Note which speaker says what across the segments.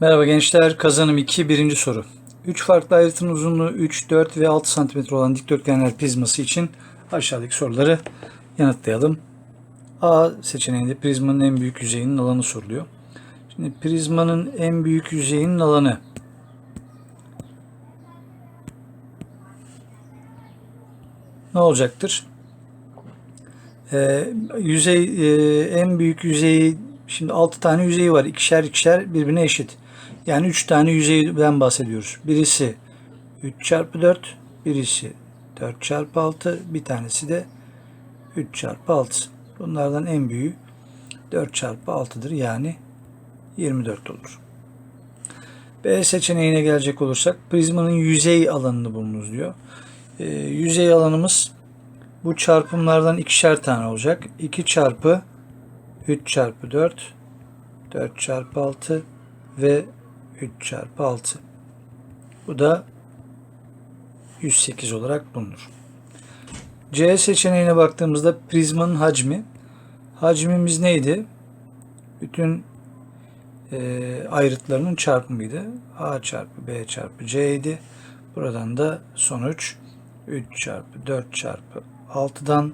Speaker 1: Merhaba gençler. Kazanım 2 birinci soru. 3 farklı ayrıtının uzunluğu 3, 4 ve 6 cm olan dikdörtgenler prizması için aşağıdaki soruları yanıtlayalım. A seçeneğinde prizmanın en büyük yüzeyinin alanı soruluyor. Şimdi prizmanın en büyük yüzeyinin alanı ne olacaktır? Ee, yüzey e, en büyük yüzeyi şimdi 6 tane yüzeyi var. İkişer ikişer birbirine eşit. Yani 3 tane yüzeyden bahsediyoruz. Birisi 3 çarpı 4, birisi 4 çarpı 6, bir tanesi de 3 çarpı 6. Bunlardan en büyüğü 4 çarpı 6'dır. Yani 24 olur. B seçeneğine gelecek olursak prizmanın yüzey alanını bulunuz diyor. Ee, yüzey alanımız bu çarpımlardan ikişer tane olacak. 2 çarpı 3 çarpı 4 4 çarpı 6 ve 3 çarpı 6. Bu da 108 olarak bulunur. C seçeneğine baktığımızda prizmanın hacmi. Hacmimiz neydi? Bütün e, ayrıtlarının çarpımıydı. A çarpı B çarpı C idi. Buradan da sonuç 3 çarpı 4 çarpı 6'dan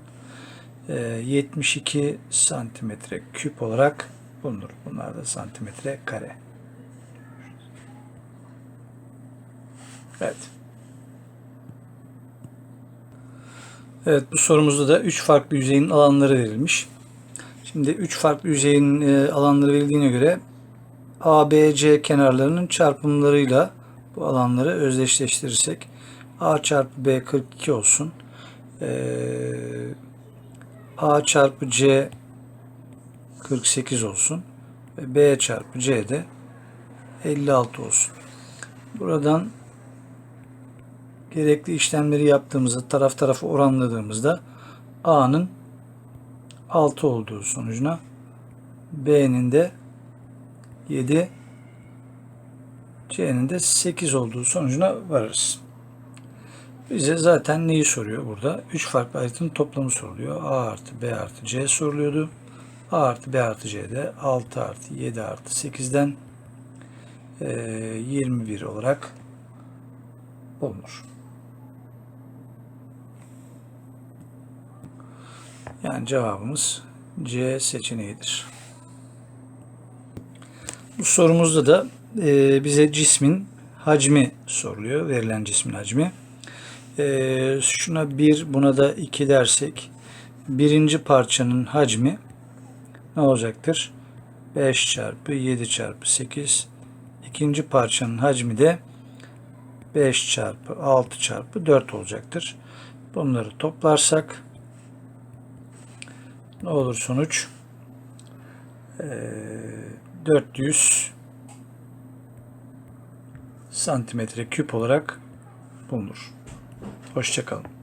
Speaker 1: e, 72 santimetre küp olarak bulunur. Bunlar da santimetre kare. Evet. Evet bu sorumuzda da 3 farklı yüzeyin alanları verilmiş. Şimdi 3 farklı yüzeyin e, alanları verildiğine göre A, B, C kenarlarının çarpımlarıyla bu alanları özdeşleştirirsek A çarpı B 42 olsun. Ee, A çarpı C 48 olsun. Ve B çarpı C de 56 olsun. Buradan gerekli işlemleri yaptığımızda taraf tarafı oranladığımızda A'nın 6 olduğu sonucuna B'nin de 7 C'nin de 8 olduğu sonucuna varırız. Bize zaten neyi soruyor burada? 3 farklı ayrıtının toplamı soruluyor. A artı B artı C soruluyordu. A artı B artı C'de 6 artı 7 artı 8'den e, 21 olarak bulunur. Yani cevabımız C seçeneğidir. Bu sorumuzda da e, bize cismin hacmi soruluyor. Verilen cismin hacmi. E, şuna 1 buna da 2 dersek birinci parçanın hacmi ne olacaktır? 5 çarpı 7 çarpı 8 İkinci parçanın hacmi de 5 çarpı 6 çarpı 4 olacaktır. Bunları toplarsak ne olur sonuç? Ee, 400 santimetre küp olarak bulunur. Hoşçakalın.